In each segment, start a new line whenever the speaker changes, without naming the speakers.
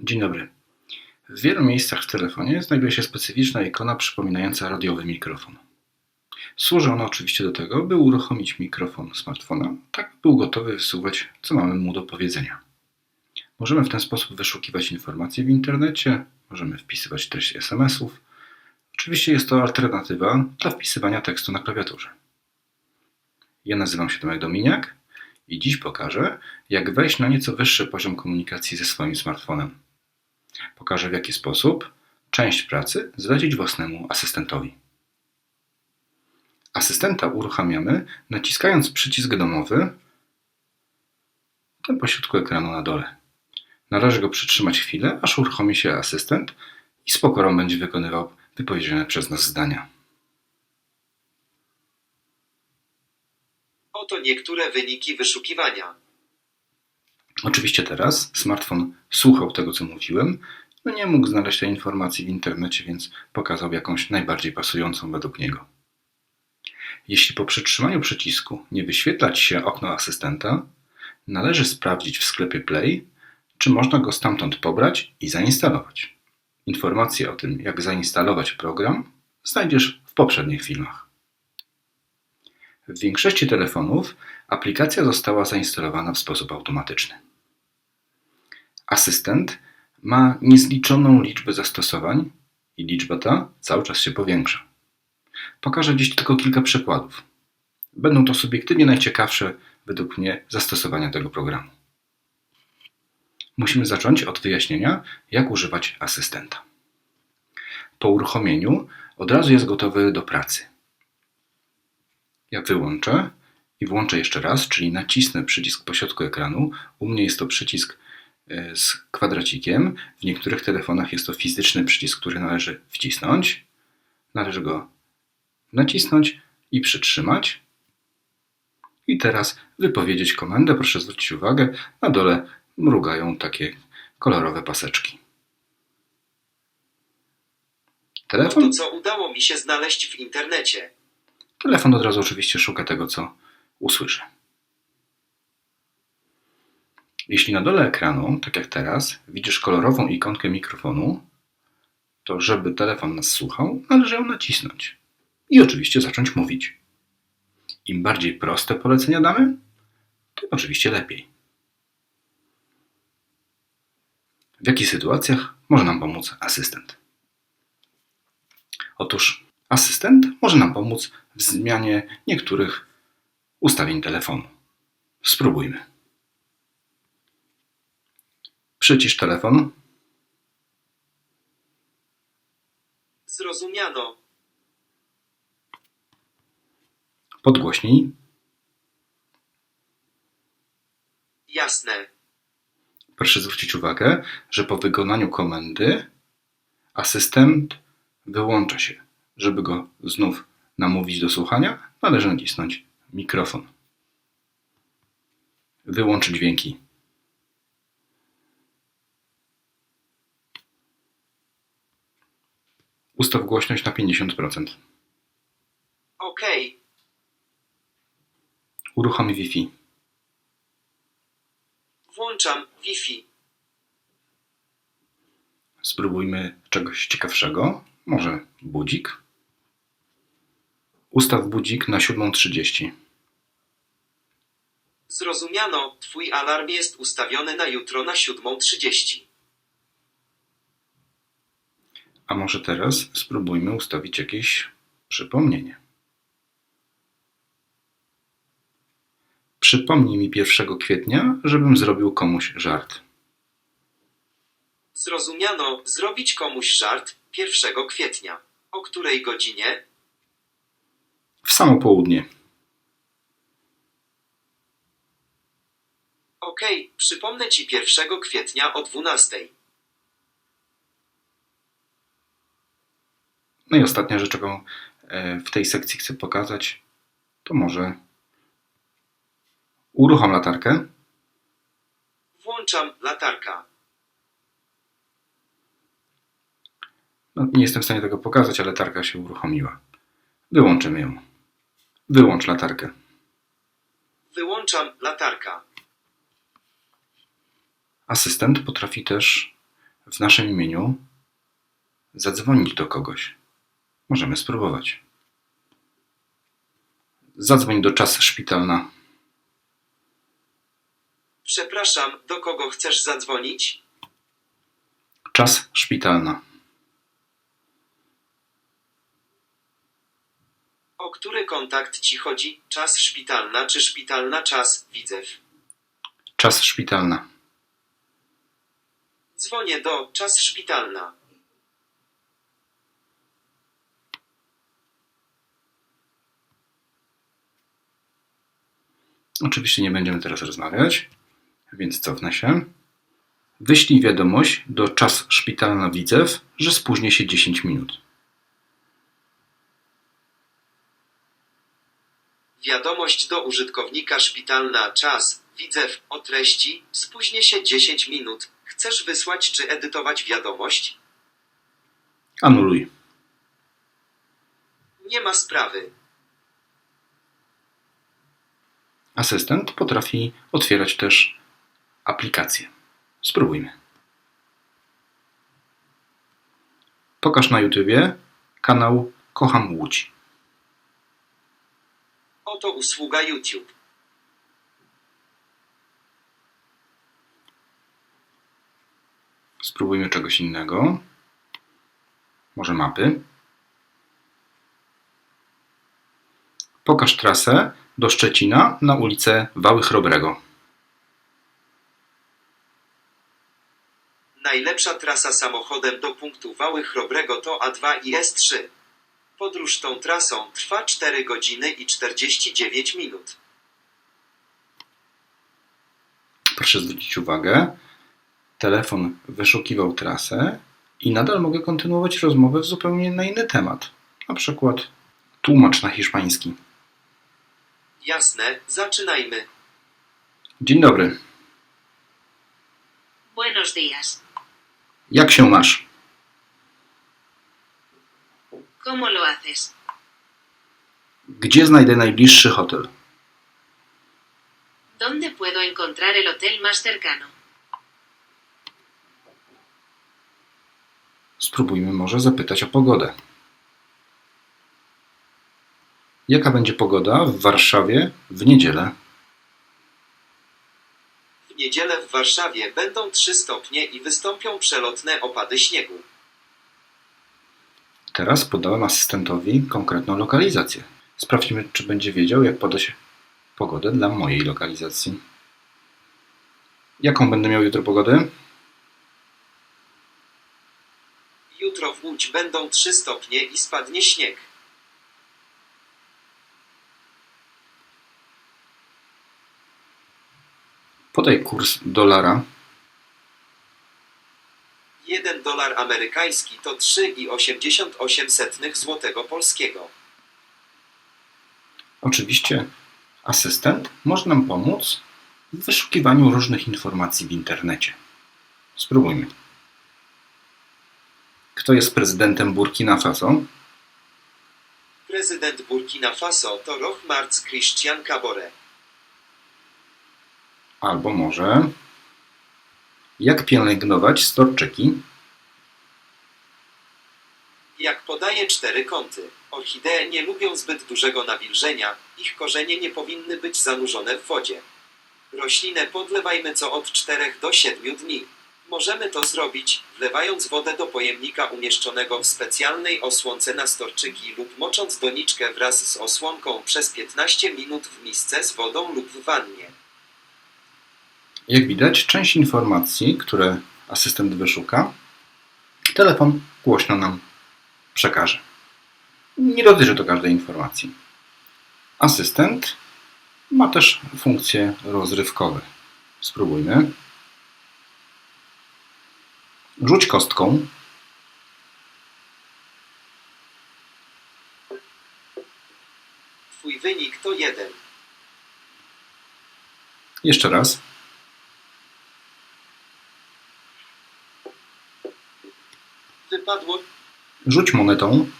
Dzień dobry. W wielu miejscach w telefonie znajduje się specyficzna ikona przypominająca radiowy mikrofon. Służy ona oczywiście do tego, by uruchomić mikrofon smartfona, tak by był gotowy wysuwać, co mamy mu do powiedzenia. Możemy w ten sposób wyszukiwać informacje w internecie, możemy wpisywać treść SMS-ów. Oczywiście jest to alternatywa dla wpisywania tekstu na klawiaturze. Ja nazywam się Tomek Dominiak i dziś pokażę, jak wejść na nieco wyższy poziom komunikacji ze swoim smartfonem. Pokażę w jaki sposób część pracy zlecić własnemu asystentowi. Asystenta uruchamiamy naciskając przycisk domowy ten pośrodku ekranu na dole. Należy go przytrzymać chwilę, aż uruchomi się asystent i z pokorą będzie wykonywał wypowiedziane przez nas zdania.
Oto niektóre wyniki wyszukiwania.
Oczywiście teraz smartfon słuchał tego, co mówiłem, no nie mógł znaleźć tej informacji w internecie, więc pokazał jakąś najbardziej pasującą według niego. Jeśli po przytrzymaniu przycisku nie wyświetla Ci się okno asystenta, należy sprawdzić w sklepie Play, czy można go stamtąd pobrać i zainstalować. Informacje o tym, jak zainstalować program, znajdziesz w poprzednich filmach. W większości telefonów aplikacja została zainstalowana w sposób automatyczny. Asystent ma niezliczoną liczbę zastosowań i liczba ta cały czas się powiększa. Pokażę dziś tylko kilka przykładów. Będą to subiektywnie najciekawsze według mnie zastosowania tego programu. Musimy zacząć od wyjaśnienia, jak używać asystenta. Po uruchomieniu od razu jest gotowy do pracy. Ja wyłączę i włączę jeszcze raz, czyli nacisnę przycisk po środku ekranu. U mnie jest to przycisk z kwadracikiem. W niektórych telefonach jest to fizyczny przycisk, który należy wcisnąć. Należy go nacisnąć i przytrzymać. I teraz wypowiedzieć komendę. Proszę zwrócić uwagę, na dole mrugają takie kolorowe paseczki. Telefon?
Oto co udało mi się znaleźć w internecie.
Telefon od razu oczywiście szuka tego, co usłyszy. Jeśli na dole ekranu, tak jak teraz, widzisz kolorową ikonkę mikrofonu, to żeby telefon nas słuchał, należy ją nacisnąć. I oczywiście zacząć mówić. Im bardziej proste polecenia damy, tym oczywiście lepiej. W jakich sytuacjach może nam pomóc asystent? Otóż asystent może nam pomóc w zmianie niektórych ustawień telefonu. Spróbujmy. Przycisz telefon.
Zrozumiano.
Podgłośnij.
Jasne.
Proszę zwrócić uwagę, że po wykonaniu komendy asystent wyłącza się. Żeby go znów namówić do słuchania, należy nacisnąć mikrofon. Wyłącz dźwięki. Ustaw głośność na 50%.
OK.
Uruchom Wi-Fi.
Włączam Wi-Fi.
Spróbujmy czegoś ciekawszego. Może budzik? Ustaw budzik na 7.30.
Zrozumiano. Twój alarm jest ustawiony na jutro na 7.30.
A może teraz spróbujmy ustawić jakieś przypomnienie. Przypomnij mi 1 kwietnia, żebym zrobił komuś żart.
Zrozumiano. Zrobić komuś żart 1 kwietnia. O której godzinie?
W samo południe.
OK. Przypomnę ci 1 kwietnia o 12.
No i ostatnia rzecz, jaką e, w tej sekcji chcę pokazać, to może uruchom latarkę.
Włączam latarka.
No, nie jestem w stanie tego pokazać, ale latarka się uruchomiła. Wyłączymy ją. Wyłącz latarkę.
Wyłączam latarka.
Asystent potrafi też w naszym imieniu zadzwonić do kogoś. Możemy spróbować. Zadzwoń do czas szpitalna.
Przepraszam, do kogo chcesz zadzwonić?
Czas szpitalna.
O który kontakt ci chodzi? Czas szpitalna czy szpitalna czas, widzew?
Czas szpitalna.
Dzwonię do czas szpitalna.
Oczywiście nie będziemy teraz rozmawiać, więc cofnę się. Wyślij wiadomość do czas szpitalna widzew, że spóźnię się 10 minut.
Wiadomość do użytkownika szpitalna czas, widzew, o treści, spóźnię się 10 minut. Chcesz wysłać czy edytować wiadomość?
Anuluj.
Nie ma sprawy.
Asystent potrafi otwierać też aplikacje. Spróbujmy. Pokaż na YouTubie kanał Kocham Łódź.
Oto usługa YouTube.
Spróbujmy czegoś innego. Może mapy. Pokaż trasę do Szczecina na ulicę Wały Chrobrego.
Najlepsza trasa samochodem do punktu Wały Chrobrego to A2 i S3. Podróż tą trasą trwa 4 godziny i 49 minut.
Proszę zwrócić uwagę, telefon wyszukiwał trasę i nadal mogę kontynuować rozmowę w zupełnie na inny temat. Na przykład tłumacz na hiszpański.
Jasne, zaczynajmy.
Dzień dobry.
Buenos días.
Jak się masz?
¿Cómo lo haces?
Gdzie znajdę najbliższy hotel?
¿Dónde puedo encontrar el hotel más cercano?
Spróbujmy może zapytać o pogodę. Jaka będzie pogoda w Warszawie w niedzielę?
W niedzielę w Warszawie będą 3 stopnie i wystąpią przelotne opady śniegu.
Teraz podałem asystentowi konkretną lokalizację. Sprawdźmy, czy będzie wiedział, jak poda się pogodę dla mojej lokalizacji. Jaką będę miał jutro pogodę?
Jutro w Łódź będą 3 stopnie i spadnie śnieg.
Podaj kurs dolara.
1 dolar amerykański to 3,88 złotego polskiego.
Oczywiście asystent może nam pomóc w wyszukiwaniu różnych informacji w internecie. Spróbujmy. Kto jest prezydentem Burkina Faso?
Prezydent Burkina Faso to Rochmarc Christian Kabore.
Albo może jak pielęgnować storczyki?
Jak podaje cztery kąty, orchidee nie lubią zbyt dużego nawilżenia, ich korzenie nie powinny być zanurzone w wodzie. Roślinę podlewajmy co od 4 do 7 dni. Możemy to zrobić, wlewając wodę do pojemnika umieszczonego w specjalnej osłonce na storczyki lub mocząc doniczkę wraz z osłonką przez 15 minut w misce z wodą lub w wannie.
Jak widać, część informacji, które asystent wyszuka, telefon głośno nam przekaże. Nie dotyczy to każdej informacji. Asystent ma też funkcje rozrywkowe. Spróbujmy. Rzuć kostką.
Twój wynik to 1.
Jeszcze raz.
Wypadło
Rzuć monetą.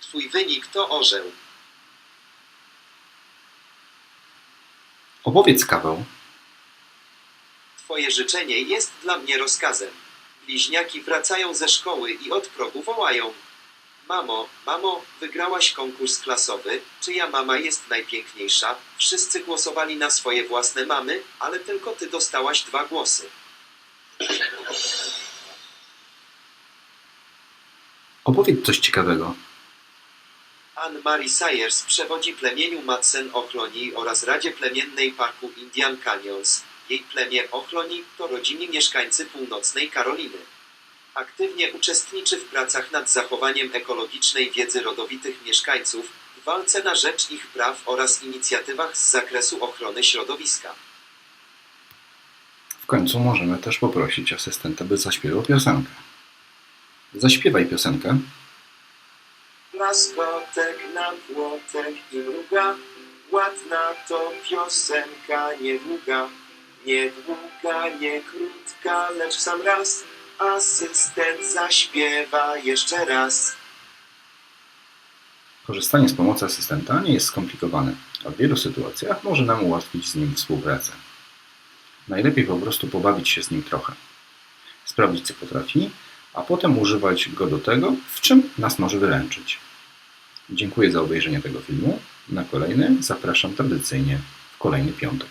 Twój wynik to orzeł.
Opowiedz kawał.
Twoje życzenie jest dla mnie rozkazem. Bliźniaki wracają ze szkoły i od progu wołają. Mamo, mamo, wygrałaś konkurs klasowy, czyja mama jest najpiękniejsza? Wszyscy głosowali na swoje własne mamy, ale tylko ty dostałaś dwa głosy.
Opowiedz coś ciekawego.
Anne-Marie Sayers przewodzi plemieniu Madsen Ochloni oraz Radzie Plemiennej Parku Indian Canyons. Jej plemię Ochloni to rodzimi mieszkańcy północnej Karoliny. Aktywnie uczestniczy w pracach nad zachowaniem ekologicznej wiedzy rodowitych mieszkańców, w walce na rzecz ich praw oraz inicjatywach z zakresu ochrony środowiska.
W końcu możemy też poprosić asystenta, by zaśpiewał piosenkę. Zaśpiewaj piosenkę.
Laskotek na płotek i mruga, ładna to piosenka niedługa. Niedługa, nie krótka, lecz w sam raz asystent zaśpiewa jeszcze raz.
Korzystanie z pomocy asystenta nie jest skomplikowane, a w wielu sytuacjach może nam ułatwić z nim współpracę. Najlepiej po prostu pobawić się z nim trochę, sprawdzić co potrafi, a potem używać go do tego, w czym nas może wyręczyć. Dziękuję za obejrzenie tego filmu. Na kolejny zapraszam tradycyjnie w kolejny piątek.